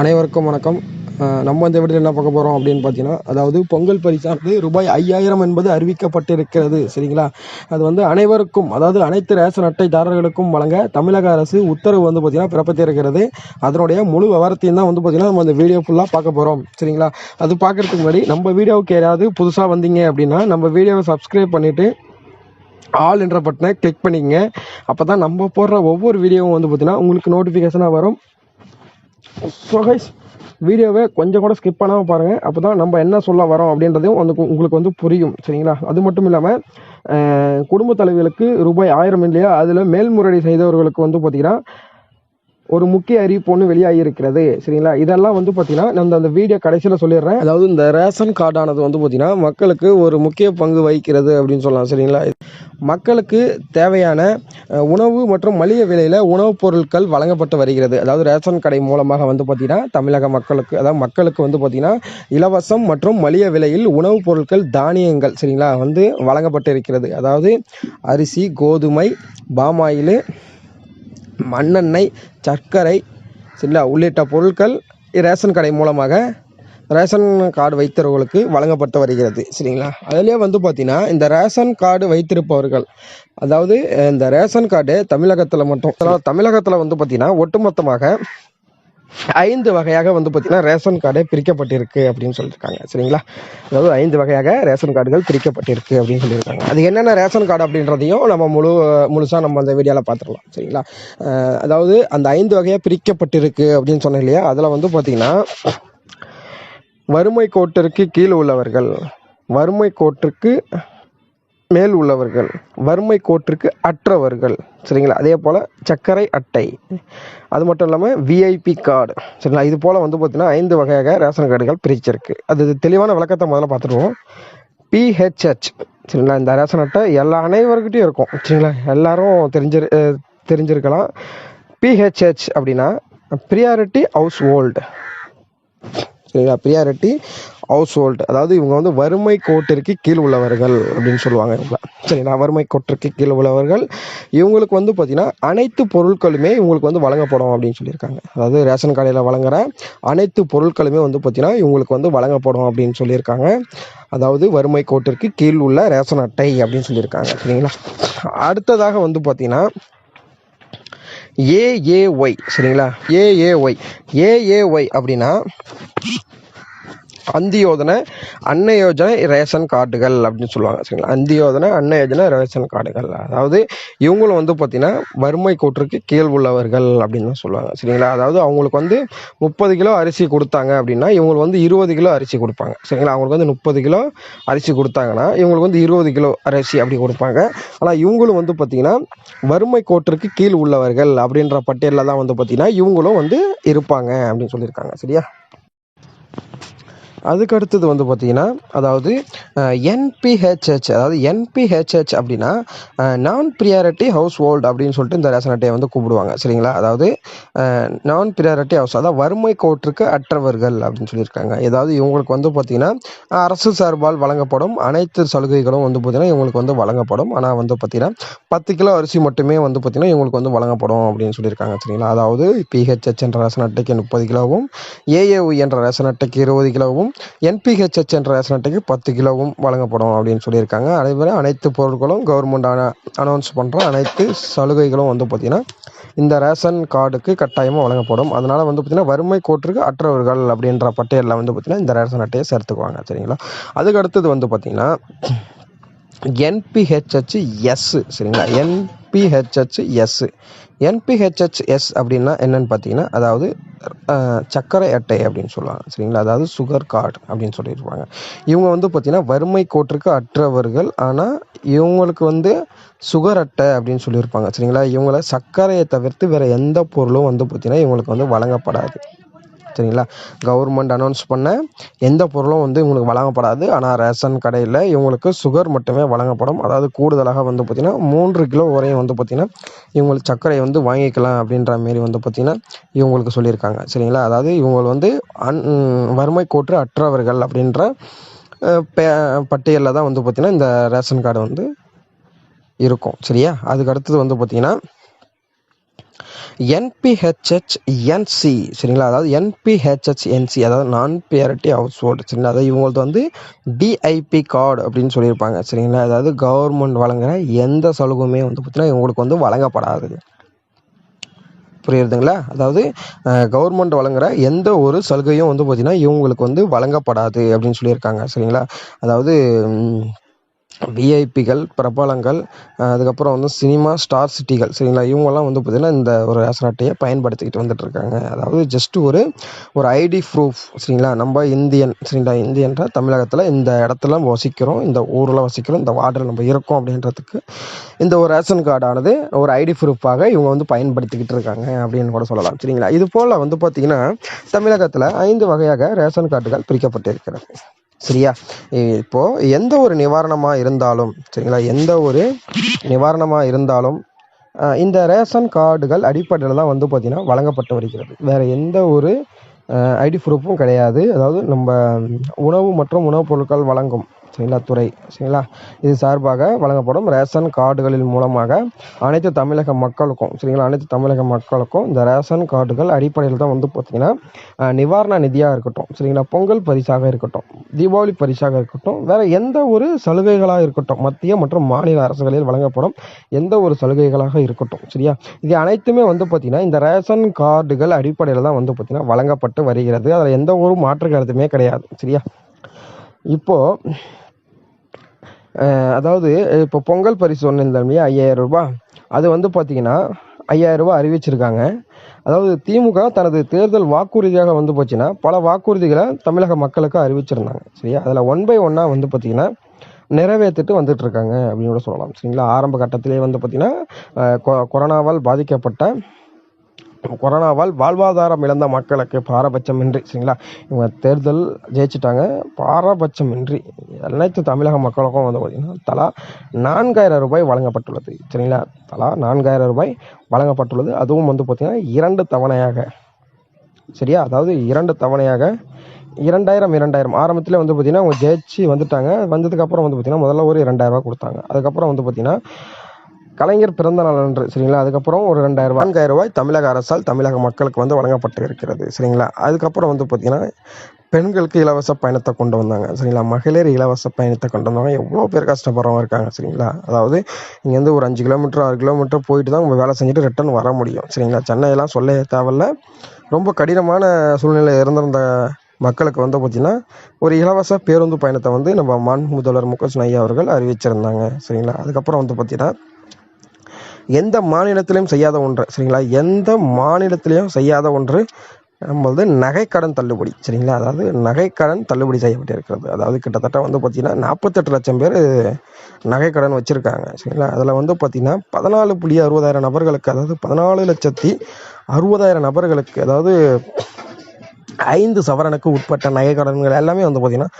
அனைவருக்கும் வணக்கம். நம்ம இந்த வீட்டில் என்ன பார்க்க போகிறோம் அப்படின்னு பார்த்தீங்கன்னா அதாவது பொங்கல் பரிசானது ரூபாய் ஐயாயிரம் என்பது அறிவிக்கப்பட்டிருக்கிறது. சரிங்களா? அது வந்து அனைவருக்கும் அதாவது அனைத்து ரேஷன் அட்டைதாரர்களுக்கும் வழங்க தமிழக அரசு உத்தரவு வந்து பார்த்தீங்கன்னா பிறப்பித்திருக்கிறது. அதனுடைய முழு விவரத்தையும் தான் வந்து பார்த்தீங்கன்னா நம்ம அந்த வீடியோ ஃபுல்லாக பார்க்க போகிறோம் சரிங்களா? அது பார்க்கறதுக்கு முன்னாடி நம்ம வீடியோவுக்கு யாராவது புதுசாக வந்தீங்க அப்படின்னா நம்ம வீடியோவை சப்ஸ்கிரைப் பண்ணிவிட்டு ஆல் என்ற பட்டனை கிளிக் பண்ணிக்கங்க. அப்போ தான் நம்ம போடுற ஒவ்வொரு வீடியோவும் வந்து பார்த்திங்கன்னா உங்களுக்கு நோட்டிஃபிகேஷனாக வரும். ஸோ கைஸ் வீடியோவை கொஞ்சம் கூட ஸ்கிப் பண்ணாமல் பாருங்கள் அப்போ தான் நம்ம என்ன சொல்ல வரோம் அப்படின்றதையும் வந்து உங்களுக்கு வந்து புரியும் சரிங்களா? அது மட்டும் இல்லாமல் குடும்ப தலைவிகளுக்கு ரூபாய் ஆயிரம் இல்லையா? அதில் மேல்முறையீடு செய்தவர்களுக்கு வந்து பார்த்தீங்கன்னா ஒரு முக்கிய அறிவிப்பு ஒன்று வெளியாகியிருக்கிறது சரிங்களா? இதெல்லாம் வந்து பார்த்தீங்கன்னா நான் அந்த வீடியோ கடைசியில் சொல்லிடுறேன். அதாவது இந்த ரேஷன் கார்டானது வந்து பார்த்தீங்கன்னா மக்களுக்கு ஒரு முக்கிய பங்கு வகிக்கிறது அப்படின்னு சொல்லலாம் சரிங்களா? மக்களுக்கு தேவையான உணவு மற்றும் மளிகை விலையில் உணவுப் பொருட்கள் வழங்கப்பட்டு வருகிறது. அதாவது ரேஷன் கடை மூலமாக வந்து பார்த்திங்கன்னா தமிழக மக்களுக்கு அதாவது மக்களுக்கு வந்து பார்த்திங்கன்னா இலவசம் மற்றும் மளிகை விலையில் உணவுப் பொருட்கள் தானியங்கள் சரிங்களா வந்து வழங்கப்பட்டு இருக்கிறது அதாவது அரிசி கோதுமை பாமாயில் மண்ணெண்ணெய் சர்க்கரை சரிங்களா உள்ளிட்ட பொருட்கள் ரேஷன் கடை மூலமாக ரேஷன் கார்டு வைத்தவர்களுக்கு வழங்கப்பட்டு வருகிறது சரிங்களா? அதிலே வந்து பார்த்தீங்கன்னா இந்த ரேஷன் கார்டு வைத்திருப்பவர்கள் அதாவது இந்த ரேஷன் கார்டு தமிழகத்தில் மட்டும் அதாவது தமிழகத்தில் வந்து பார்த்தீங்கன்னா ஒட்டுமொத்தமாக ஐந்து வகையாக வந்து பார்த்தீங்கன்னா ரேஷன் கார்டு பிரிக்கப்பட்டிருக்கு அப்படின்னு சொல்லியிருக்காங்க சரிங்களா? அதாவது ஐந்து வகையாக ரேஷன் கார்டுகள் பிரிக்கப்பட்டிருக்கு அப்படின்னு சொல்லியிருக்காங்க. அது என்னென்ன ரேஷன் கார்டு அப்படின்றதையும் நம்ம முழு முழுசாக நம்ம அந்த வீடியோவில் பார்த்துடலாம் சரிங்களா? அதாவது அந்த ஐந்து வகையாக பிரிக்கப்பட்டிருக்கு அப்படின்னு சொன்னேன் இல்லையா? அதில் வந்து பார்த்தீங்கன்னா வறுமை கோட்டிற்கு கீழ் உள்ளவர்கள் வறுமை கோட்டிற்கு மேல் உள்ளவர்கள் வறுமை கோட்டிற்கு அற்றவர்கள் சரிங்களா? அதே போல் சர்க்கரை அட்டை அது மட்டும் இல்லாமல் விஐபி கார்டு சரிங்களா? இது போல் வந்து பார்த்தீங்கன்னா ஐந்து வகையாக ரேஷன் கார்டுகள் பிரிச்சிருக்கு. அது தெளிவான விளக்கத்தை முதல்ல பார்த்துருவோம். பிஹெச்ஹெச் சரிங்களா? இந்த ரேஷன் அட்டை எல்லா அனைவர்கிட்டையும் இருக்கும் சரிங்களா? எல்லாரும் தெரிஞ்சிரு தெரிஞ்சிருக்கலாம். பிஹெச்ஹெச் அப்படின்னா priority household priority household அதாவது இவங்க வந்து வறுமை கோட்டிற்கு கீழ் உள்ளவர்கள் அப்படின்னு சொல்லுவாங்க இவங்கள சரிங்களா? வறுமை கோட்டிற்கு கீழ் உள்ளவர்கள். இவங்களுக்கு வந்து பார்த்திங்கன்னா அனைத்து பொருட்களுமே இவங்களுக்கு வந்து வழங்கப்படும் அப்படின்னு சொல்லியிருக்காங்க. அதாவது ரேஷன் கடையில் வழங்குற அனைத்து பொருட்களுமே வந்து பார்த்திங்கன்னா இவங்களுக்கு வந்து வழங்கப்படும் அப்படின்னு சொல்லியிருக்காங்க. அதாவது வறுமை கோட்டிற்கு கீழ் உள்ள ரேஷன் அட்டை அப்படின்னு சொல்லியிருக்காங்க. சரிங்களா? அடுத்ததாக வந்து பார்த்திங்கன்னா ஏஏஒய் சரிங்களா? ஏஏஒய் ஏஏஒய் அப்படின்னா அந்தியோதன அன்ன யோஜனை ரேஷன் கார்டுகள் அப்படின்னு சொல்லுவாங்க சரிங்களா? அந்தியோதன அன்ன யோஜனை ரேஷன் கார்டுகள். அதாவது இவங்களும் வந்து பார்த்தீங்கன்னா வறுமை கோட்டிற்கு கீழ் உள்ளவர்கள் அப்படின்னு தான் சொல்லுவாங்க சரிங்களா? அதாவது அவங்களுக்கு வந்து முப்பது கிலோ அரிசி கொடுத்தாங்க அப்படின்னா இவங்களுக்கு வந்து இருபது கிலோ அரிசி கொடுப்பாங்க சரிங்களா? அவங்களுக்கு வந்து முப்பது கிலோ அரிசி கொடுத்தாங்கன்னா இவங்களுக்கு வந்து இருபது கிலோ அரிசி அப்படி கொடுப்பாங்க. ஆனால் இவங்களும் வந்து பார்த்தீங்கன்னா வறுமை கோட்டிற்கு கீழ் உள்ளவர்கள் அப்படின்ற பட்டியலில் தான் வந்து பார்த்தீங்கன்னா இவங்களும் வந்து இருப்பாங்க அப்படின்னு சொல்லியிருக்காங்க சரியா? அதுக்கு அடுத்தது வந்து பார்த்தீங்கன்னா அதாவது என்பிஹெச்ஹெச் அதாவது என்பிஹெச்ஹெச் அப்படின்னா நான் ப்ரியாரிட்டி ஹவுஸ் ஹோல்டு அப்படின்னு சொல்லிட்டு இந்த ரேஷன் அட்டையை வந்து கூப்பிடுவாங்க. சரிங்களா? அதாவது நான் ப்ரியாரிட்டி ஹவுஸ் அதாவது வறுமை கோட்டிற்கு அற்றவர்கள் அப்படின்னு சொல்லியிருக்காங்க. ஏதாவது இவங்களுக்கு வந்து பார்த்திங்கன்னா அரசு சார்பால் வழங்கப்படும் அனைத்து சலுகைகளும் வந்து பார்த்திங்கன்னா இவங்களுக்கு வந்து வழங்கப்படும். ஆனால் வந்து பார்த்திங்கன்னா பத்து கிலோ அரிசி மட்டுமே வந்து பார்த்திங்கன்னா இவங்களுக்கு வந்து வழங்கப்படும் அப்படின்னு சொல்லியிருக்காங்க. சரிங்களா? அதாவது பிஹெச்ஹெச் என்ற ரேஷன் அட்டைக்கு முப்பது கிலோவும் ஏஏஒய் என்ற ரேஷன் அட்டைக்கு இருபது கிலோவும் என்பிஹெச்எச் என்ற ரேஷன் அட்டைக்கு பத்து கிலோவும் வழங்கப்படும் அப்படின்னு சொல்லியிருக்காங்க. அதேபோல் அனைத்து பொருட்களும் கவர்மெண்ட் அனௌன்ஸ் பண்ணுற அனைத்து சலுகைகளும் வந்து பார்த்திங்கன்னா இந்த ரேஷன் கார்டுக்கு கட்டாயமாக வழங்கப்படும். அதனால் வந்து பார்த்திங்கன்னா வறுமை கோற்றுக்கு அற்றவர்கள் அப்படின்ற பட்டியலில் வந்து பார்த்திங்கன்னா இந்த ரேஷன் அட்டையை சேர்த்துக்குவாங்க. சரிங்களா? அதுக்கு அடுத்தது வந்து பார்த்திங்கன்னா N B H H S சரிங்களா? N B H H S N B H H S அப்படின்னா என்னன்னு பார்த்தீங்கன்னா அதாவது சக்கரை சர்க்கரை அட்டை அப்படின்னு சொல்லுவாங்க சரிங்களா? அதாவது சுகர் கார்டு அப்படின்னு சொல்லியிருப்பாங்க. இவங்க வந்து பார்த்தீங்கன்னா வறுமை கோட்டிற்கு அற்றவர்கள். ஆனால் இவங்களுக்கு வந்து சுகர் அட்டை அப்படின்னு சொல்லியிருப்பாங்க சரிங்களா? இவங்கள சர்க்கரையை தவிர்த்து வேறு எந்த பொருளும் வந்து பார்த்தீங்கன்னா இவங்களுக்கு வந்து வழங்கப்படாது. சரிங்களா? கவர்மெண்ட் அனௌன்ஸ் பண்ண எந்த பொருளும் வந்து இவங்களுக்கு வழங்கப்படாது. ஆனால் ரேஷன் கடையில் இவங்களுக்கு சுகர் மட்டுமே வழங்கப்படும். அதாவது கூடுதலாக வந்து பார்த்திங்கன்னா மூன்று கிலோ வரையும் வந்து பார்த்திங்கன்னா இவங்களுக்கு சர்க்கரை வந்து வாங்கிக்கலாம் அப்படின்ற மாரி வந்து பார்த்திங்கன்னா இவங்களுக்கு சொல்லியிருக்காங்க. சரிங்களா? அதாவது இவங்க வந்து அன் வறுமை கோற்று அற்றவர்கள் அப்படின்ற பே- பட்டியலில் தான் வந்து பார்த்திங்கன்னா இந்த ரேஷன் கார்டு வந்து இருக்கும். சரியா? அதுக்கு அடுத்தது வந்து பார்த்திங்கன்னா என்பிஹெச்ஹெச் என்சி சரிங்களா? அதாவது என்பிஹெச்ஹெச் என்சி அதாவது நான் பியாரிட்டி ஹவுஸ் ஹோல்டு சரிங்களா? அதாவது இவங்களுக்கு வந்து டிஐபி கார்டு அப்படின்னு சொல்லியிருப்பாங்க. சரிங்களா? அதாவது கவர்மெண்ட் வழங்குற எந்த சலுகையுமே வந்து பார்த்தீங்கன்னா இவங்களுக்கு வந்து வழங்கப்படாது. புரியுதுங்களா அதாவது கவர்மெண்ட் வழங்குற எந்த ஒரு சலுகையும் வந்து பார்த்திங்கன்னா இவங்களுக்கு வந்து வழங்கப்படாது அப்படின்னு சொல்லியிருக்காங்க. சரிங்களா? அதாவது விஐபிகள் பிரபலங்கள் அதுக்கப்புறம் வந்து சினிமா ஸ்டார் சிட்டிகள் சரிங்களா? இவங்கெல்லாம் வந்து பார்த்திங்கன்னா இந்த ஒரு ரேஷன் அட்டையை பயன்படுத்திக்கிட்டு வந்துட்டுருக்காங்க. அதாவது ஜஸ்ட் ஒரு ஒரு ஐடி ப்ரூஃப் சரிங்களா? நம்ம இந்தியன் சரிங்களா? இந்தியன்ற தமிழகத்தில் இந்த இடத்துல நம்ம வசிக்கிறோம் இந்த ஊரில் வசிக்கிறோம் இந்த வார்டில் நம்ம இருக்கோம் அப்படின்றதுக்கு இந்த ஒரு ரேஷன் கார்டானது ஒரு ஐடி ப்ரூஃபாக இவங்க வந்து பயன்படுத்திக்கிட்டு இருக்காங்க அப்படின்னு கூட சொல்லலாம் சரிங்களா? இது போல் வந்து பார்த்திங்கன்னா தமிழகத்தில் ஐந்து வகையாக ரேஷன் கார்டுகள் பிரிக்கப்பட்டிருக்கிறது. சரியா? இப்போது இப்போ எந்த ஒரு நிவாரணமாக இருந்தாலும் சரிங்களா? எந்த ஒரு நிவாரணமாக இருந்தாலும் இந்த ரேஷன் கார்டுகள் அடிப்படையில் தான் வந்து பார்த்திங்கன்னா வழங்கப்பட்டு வருகிறது. வேறு எந்த ஒரு ஐடி ப்ரூஃபும் கிடையாது. அதாவது நம்ம உணவு மற்றும் உணவுப் பொருட்கள் வழங்கும் சரிங்களா துறை சரிங்களா இது சார்பாக வழங்கப்படும் ரேஷன் கார்டுகளின் மூலமாக அனைத்து தமிழக மக்களுக்கும் சரிங்களா? அனைத்து தமிழக மக்களுக்கும் இந்த ரேஷன் கார்டுகள் அடிப்படையில் தான் வந்து பார்த்திங்கன்னா நிவாரண நிதியாக இருக்கட்டும் சரிங்களா? பொங்கல் பரிசாக இருக்கட்டும் தீபாவளி பரிசாக இருக்கட்டும் வேறு எந்த ஒரு சலுகைகளாக இருக்கட்டும் மத்திய மற்றும் மாநில அரசுகளில் வழங்கப்படும் எந்த ஒரு சலுகைகளாக இருக்கட்டும் சரியா? இது அனைத்துமே வந்து பார்த்திங்கன்னா இந்த ரேஷன் கார்டுகள் அடிப்படையில் தான் வந்து பார்த்திங்கன்னா வழங்கப்பட்டு வருகிறது. அதில் எந்த ஒரு மாற்று கருத்துமே கிடையாது சரியா? இப்போது அதாவது இப்போ பொங்கல் பரிசு ஒன்று இருந்தாலுமே ஐயாயிரம் ரூபாய் அது வந்து பார்த்திங்கன்னா ஐயாயிரம் ரூபாய் அறிவிச்சிருக்காங்க. அதாவது திமுக தனது தேர்தல் வாக்குறுதியாக வந்து போச்சுன்னா பல வாக்குறுதிகளை தமிழக மக்களுக்கு அறிவிச்சிருந்தாங்க. சரியா? அதில் ஒன் பை ஒன்னாக வந்து பார்த்தீங்கன்னா நிறைவேற்றிட்டு வந்துட்டு இருக்காங்க அப்படின்னு கூட சொல்லலாம். சரிங்களா? ஆரம்ப கட்டத்திலே வந்து பார்த்திங்கன்னா கொ- கொரோனாவால் பாதிக்கப்பட்ட கொரோனாவால் வாழ்வாதாரம் இழந்த மக்களுக்கு பாரபட்சமின்றி சரிங்களா? இவங்க தேர்தல் ஜெயிச்சிட்டாங்க. பாரபட்சமின்றி அனைத்து தமிழக மக்களுக்கும் வந்து பார்த்திங்கன்னா தலா நான்காயிரம் ரூபாய் வழங்கப்பட்டுள்ளது சரிங்களா? தலா நான்காயிரம் ரூபாய் வழங்கப்பட்டுள்ளது. அதுவும் வந்து பார்த்திங்கன்னா இரண்டு தவணையாக சரியா? அதாவது இரண்டு தவணையாக இரண்டாயிரம் இரண்டாயிரம். ஆரம்பத்தில் வந்து பார்த்திங்கன்னா அவங்க ஜெயிச்சு வந்துட்டாங்க. வந்ததுக்கப்புறம் வந்து பார்த்திங்கன்னா முதல்ல ஒரு இரண்டாயிரம் கொடுத்தாங்க. அதுக்கப்புறம் வந்து பார்த்திங்கன்னா கலைஞர் பிறந்த நாள் அன்று சரிங்களா? அதுக்கப்புறம் ஒரு ரெண்டாயிரம் நான்காயிரம் ரூபாய் தமிழக அரசால் தமிழக மக்களுக்கு வந்து வழங்கப்பட்டு இருக்கிறது சரிங்களா? அதுக்கப்புறம் வந்து பார்த்திங்கன்னா பெண்களுக்கு இலவச பயணத்தை கொண்டு வந்தாங்க சரிங்களா? மகளிர் இலவச பயணத்தை கொண்டு வந்தாங்க எவ்வளோ பேர் கஷ்டப்படுறவங்க இருக்காங்க சரிங்களா? அதாவது இங்கேருந்து ஒரு அஞ்சு கிலோமீட்டர் ஆறு கிலோமீட்டர் போயிட்டு தான் நம்ம வேலை செஞ்சுட்டு ரிட்டர்ன் வர முடியும் சரிங்களா? சென்னையெல்லாம் சொல்ல தேவையில்ல. ரொம்ப கடினமான சூழ்நிலை இருந்திருந்த மக்களுக்கு வந்து பார்த்திங்கன்னா ஒரு இலவச பேருந்து பயணத்தை வந்து நம்ம மான் முதல்வர் மு ஐயா அவர்கள் அறிவிச்சிருந்தாங்க சரிங்களா? அதுக்கப்புறம் வந்து பார்த்திங்கன்னா எந்த மாநிலத்திலையும் செய்யாத ஒன்று சரிங்களா? எந்த மாநிலத்திலையும் செய்யாத ஒன்று நம்மளது நகைக்கடன் தள்ளுபடி சரிங்களா? அதாவது நகைக்கடன் தள்ளுபடி செய்யப்பட்டிருக்கிறது. அதாவது கிட்டத்தட்ட வந்து பார்த்திங்கன்னா நாற்பத்தெட்டு லட்சம் பேர் நகைக்கடன் வச்சுருக்காங்க சரிங்களா? அதில் வந்து பார்த்திங்கன்னா பதினாலு புள்ளி அறுபதாயிரம் நபர்களுக்கு அதாவது பதினாலு லட்சத்தி அறுபதாயிரம் நபர்களுக்கு அதாவது ஐந்து சவரனுக்கு உட்பட்ட நகைக்கடன்கள் எல்லாமே வந்து பார்த்திங்கன்னா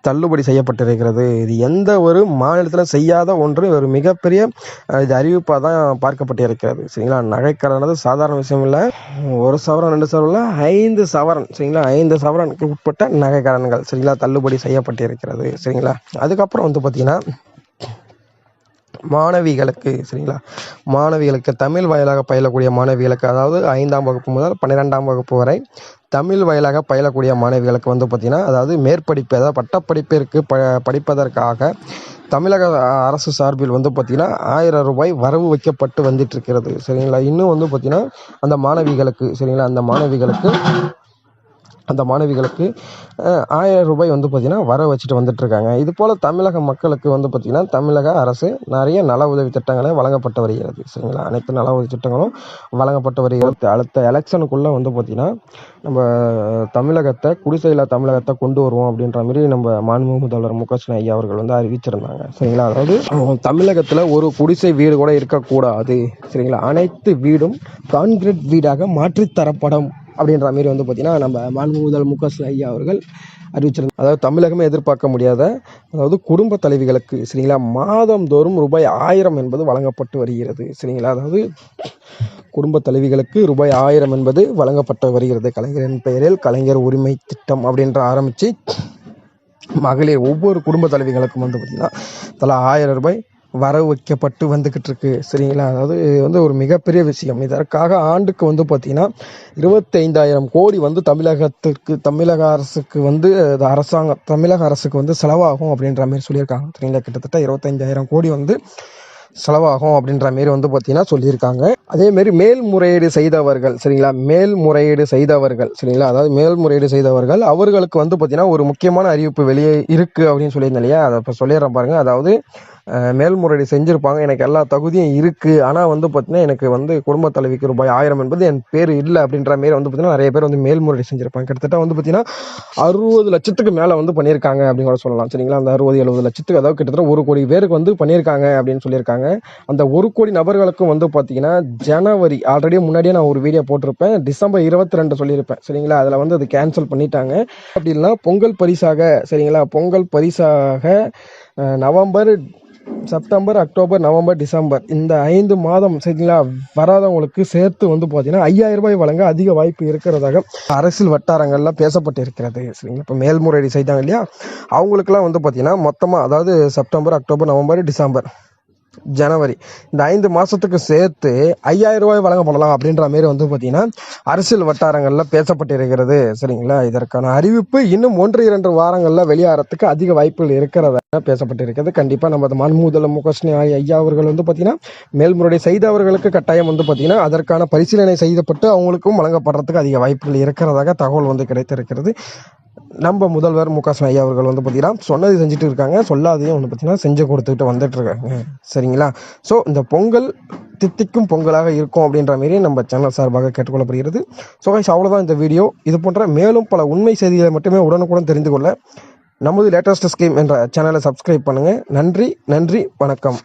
தள்ளுபடி செய்யப்பட்டிருக்கிறது. இது எந்த ஒரு மாநிலத்திலும் செய்யாத ஒன்று ஒரு மிகப்பெரிய இது அறிவிப்பாக தான் பார்க்கப்பட்டிருக்கிறது. சரிங்களா? நகைக்கடனது சாதாரண விஷயம் இல்லை. ஒரு சவரன் ரெண்டு சவரன் இல்லை ஐந்து சவரன். சரிங்களா? ஐந்து சவரனுக்கு உட்பட்ட நகைக்கடன்கள் சரிங்களா? தள்ளுபடி செய்யப்பட்டிருக்கிறது. சரிங்களா? அதுக்கப்புறம் வந்து பார்த்திங்கன்னா மாணவிகளுக்கு சரிங்களா? மாணவிகளுக்கு தமிழ் வாயிலாக பயிலக்கூடிய மாணவிகளுக்கு அதாவது ஐந்தாம் வகுப்பு முதல் பன்னிரெண்டாம் வகுப்பு வரை தமிழ் வாயிலாக பயிலக்கூடிய மாணவிகளுக்கு வந்து பார்த்திங்கன்னா அதாவது மேற்படிப்பு அதாவது பட்டப்படிப்பிற்கு ப படிப்பதற்காக தமிழக அரசு சார்பில் வந்து பார்த்திங்கன்னா ஆயிரம் ரூபாய் வரவு வைக்கப்பட்டு வந்துட்டு இருக்கிறது சரிங்களா? இன்னும் வந்து பார்த்திங்கன்னா அந்த மாணவிகளுக்கு சரிங்களா? அந்த மாணவிகளுக்கு அந்த மாணவிகளுக்கு ஆயிரம் ரூபாய் வந்து பார்த்திங்கன்னா வர வச்சுட்டு வந்துட்டுருக்காங்க. இது போல் தமிழக மக்களுக்கு வந்து பார்த்திங்கன்னா தமிழக அரசு நிறைய நல உதவி திட்டங்களை வழங்கப்பட்டு வருகிறது. சரிங்களா? அனைத்து நல உதவி திட்டங்களும் வழங்கப்பட்டு வருகிறது. அடுத்த எலெக்ஷனுக்குள்ளே வந்து பார்த்திங்கன்னா நம்ம தமிழகத்தை குடிசையில்லா தமிழகத்தை கொண்டு வருவோம் அப்படின்ற மாதிரி நம்ம மாண்பு முதல்வர் மு க ஸ்டாலின் ஐயா அவர்கள் வந்து அறிவிச்சிருந்தாங்க. சரிங்களா? அதாவது தமிழகத்தில் ஒரு குடிசை வீடு கூட இருக்கக்கூடாது. சரிங்களா? அனைத்து வீடும் கான்கிரீட் வீடாக மாற்றித்தரப்படும். அப்படின்ற மாதிரி வந்து பார்த்திங்கன்னா நம்ம மாண்பு முதல் முக ஐயா அவர்கள் அறிவிச்சிருந்தாங்க. அதாவது தமிழகமே எதிர்பார்க்க முடியாத அதாவது குடும்ப தலைவிகளுக்கு சரிங்களா மாதந்தோறும் ரூபாய் ஆயிரம் என்பது வழங்கப்பட்டு வருகிறது சரிங்களா? அதாவது குடும்ப தலைவிகளுக்கு ரூபாய் ஆயிரம் என்பது வழங்கப்பட்டு வருகிறது. கலைஞரின் பெயரில் கலைஞர் உரிமை திட்டம் அப்படின்ற ஆரம்பித்து மகளிர் ஒவ்வொரு குடும்ப தலைவிகளுக்கும் வந்து பார்த்திங்கன்னா தலா ஆயிரம் ரூபாய் வர வைக்கப்பட்டு வந்துக்கிட்டு இருக்கு சரிங்களா? அதாவது இது வந்து ஒரு மிகப்பெரிய விஷயம். இதற்காக ஆண்டுக்கு வந்து பார்த்திங்கன்னா இருபத்தைந்தாயிரம் கோடி வந்து தமிழகத்துக்கு தமிழக அரசுக்கு வந்து அது அரசாங்கம் தமிழக அரசுக்கு வந்து செலவாகும் அப்படின்ற மாதிரி சொல்லியிருக்காங்க. சரிங்களா? கிட்டத்தட்ட இருபத்தைந்தாயிரம் கோடி வந்து செலவாகும் அப்படின்ற மாரி வந்து பார்த்தீங்கன்னா சொல்லியிருக்காங்க. அதேமாரி மேல்முறையீடு செய்தவர்கள் சரிங்களா? மேல்முறையீடு செய்தவர்கள் சரிங்களா? அதாவது மேல்முறையீடு செய்தவர்கள் அவர்களுக்கு வந்து பார்த்தீங்கன்னா ஒரு முக்கியமான அறிவிப்பு வெளியே இருக்குது அப்படின்னு சொல்லியிருந்தேன் இல்லையா? அதை இப்போ சொல்லிடுறேன் பாருங்கள் அதாவது மேல்முறையீடு செஞ்சுருப்பாங்க. எனக்கு எல்லா தகுதியும் இருக்குது ஆனால் வந்து பார்த்தீங்கன்னா எனக்கு வந்து குடும்ப தலைவிக்கு ரூபாய் ஆயிரம் என்பது என் பேர் இல்லை அப்படின்ற மாரி வந்து பார்த்தீங்கன்னா நிறைய பேர் வந்து மேல்முறையீடு செஞ்சுருப்பாங்க. கிட்டத்தட்ட வந்து பார்த்தீங்கன்னா அறுபது லட்சத்துக்கு மேலே வந்து பண்ணியிருக்காங்க அப்படின்னு கூட சொல்லலாம். சரிங்களா? அந்த அறுபது எழுபது லட்சத்துக்கு அதாவது கிட்டத்தட்ட ஒரு கோடி பேருக்கு வந்து பண்ணியிருக்காங்க அப்படின்னு சொல்லியிருக்காங்க. அந்த ஒரு கோடி நபர்களுக்கும் வந்து பார்த்தீங்கன்னா ஜனவரி ஆல்ரெடி முன்னாடியே நான் ஒரு வீடியோ போட்டிருப்பேன். டிசம்பர் இருபத்தி ரெண்டு சொல்லியிருப்பேன். சரிங்களா? அதில் வந்து அது கேன்சல் பண்ணிட்டாங்க. அப்படி இல்லைனா பொங்கல் பரிசாக சரிங்களா? பொங்கல் பரிசாக November September October November December இந்த ஐந்து மாதம் சரிங்களா வராதவங்களுக்கு சேர்த்து வந்து பார்த்தீங்கன்னா ஐயாயிரம் ரூபாய் வழங்க அதிக வாய்ப்பு இருக்கிறதாக அரசியல் வட்டாரங்களில் பேசப்பட்டு இருக்கிறது சரிங்களா? இப்போ மேல்முறையீடு செய்தாங்க இல்லையா? அவங்களுக்குலாம் வந்து பார்த்தீங்கன்னா மொத்தமாக அதாவது செப்டம்பர் அக்டோபர் நவம்பர் டிசம்பர் ஜனவரி. இந்த ஐந்து மாதத்துக்கு சேர்த்து ஐயாயிரம் ரூபாய் வழங்கப்படலாம் அப்படின்ற மாரி வந்து பார்த்தீங்கன்னா அரசியல் வட்டாரங்களில் பேசப்பட்டிருக்கிறது. சரிங்களா? இதற்கான அறிவிப்பு இன்னும் ஒன்று இரண்டு வாரங்களில் வெளியாகிறதுக்கு அதிக வாய்ப்புகள் இருக்கிறதாக பேசப்பட்டிருக்கிறது. கண்டிப்பாக நம்ம மாண்பு முகஸ்னி மு ஐயா அவர்கள் வந்து பார்த்தீங்கன்னா மேல்முறையை செய்தவர்களுக்கு கட்டாயம் வந்து பார்த்தீங்கன்னா அதற்கான பரிசீலனை செய்யப்பட்டு அவங்களுக்கும் வழங்கப்படுறதுக்கு அதிக வாய்ப்புகள் இருக்கிறதாக தகவல் வந்து கிடைத்திருக்கிறது. நம்ம முதல்வர் மு க ஸ்டாலின் அவர்கள் வந்து பார்த்தீங்கன்னா சொன்னது செஞ்சுட்டு இருக்காங்க. சொல்லாதையும் வந்து பார்த்தீங்கன்னா செஞ்சு கொடுத்துக்கிட்டு வந்துட்டு இருக்காங்க. சரிங்களா? ஸோ இந்த பொங்கல் தித்திக்கும் பொங்கலாக இருக்கும் அப்படின்ற மாரி நம்ம சேனல் சார்பாக கேட்டுக்கொள்ளப்படுகிறது. ஸோ கைஸ் அவ்வளோதான் இந்த வீடியோ. இது போன்ற மேலும் பல உண்மை செய்திகளை மட்டுமே உடனுக்குடன் தெரிந்து கொள்ள நமது லேட்டஸ்ட் ஸ்கீம் என்ற சேனலை சப்ஸ்கிரைப் பண்ணுங்கள் நன்றி நன்றி வணக்கம்.